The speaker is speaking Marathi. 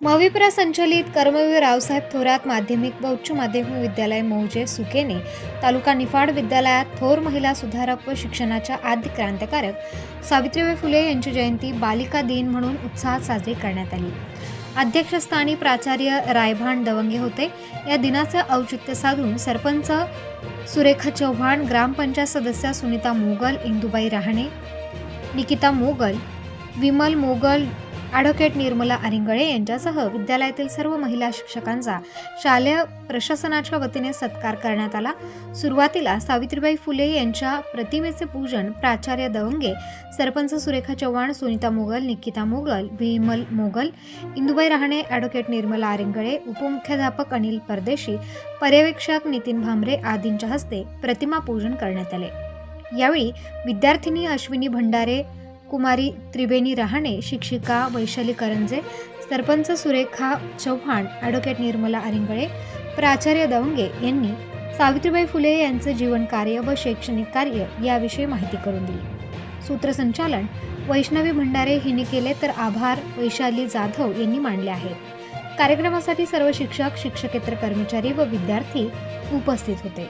मविप्रा संचलित कर्मवीर रावसाहेब थोरात माध्यमिक व उच्च माध्यमिक विद्यालय मौजे सुकेने तालुका निफाड विद्यालयात थोर महिला सुधारक व शिक्षणाच्या आद्य क्रांतिकारक सावित्रीबाई फुले यांची जयंती बालिका दिन म्हणून उत्साहात साजरी करण्यात आली. अध्यक्षस्थानी प्राचार्य रायभान दवंगे होते. या दिनाचं औचित्य साधून सरपंच सुरेखा चव्हाण ग्रामपंचायत सदस्या सुनीता मोगल इंदुबाई रहाणे निकिता मोगल विमल मोगल ॲडव्होकेट निर्मला अरिंगळे यांच्यासह विद्यालयातील सर्व महिला शिक्षकांचा शालेय प्रशासनाच्या वतीने सत्कार करण्यात आला. सुरुवातीला सावित्रीबाई फुले यांच्या प्रतिमेचे पूजन प्राचार्य दवंगे सरपंच सुरेखा चव्हाण सुनीता मोगल निकिता मोगल विमल मोगल इंदुबाई रहाणे ॲडव्होकेट निर्मला आरिंगळे उपमुख्याध्यापक अनिल परदेशी पर्यवेक्षक नितीन भांबरे आदींच्या हस्ते प्रतिमा पूजन करण्यात आले. यावेळी विद्यार्थिनी अश्विनी भंडारे कुमारी त्रिवेणी रहाणे शिक्षिका वैशाली करंजे सरपंच सुरेखा चव्हाण ॲडव्होकेट निर्मला अरिंगळे प्राचार्य दवंगे यांनी सावित्रीबाई फुले यांचे जीवन कार्य व शैक्षणिक कार्य याविषयी माहिती करून दिली. सूत्रसंचालन वैष्णवी भंडारे हिने केले तर आभार वैशाली जाधव यांनी मांडले आहेत. कार्यक्रमासाठी सर्व शिक्षक शिक्षकेतर कर्मचारी व विद्यार्थी उपस्थित होते.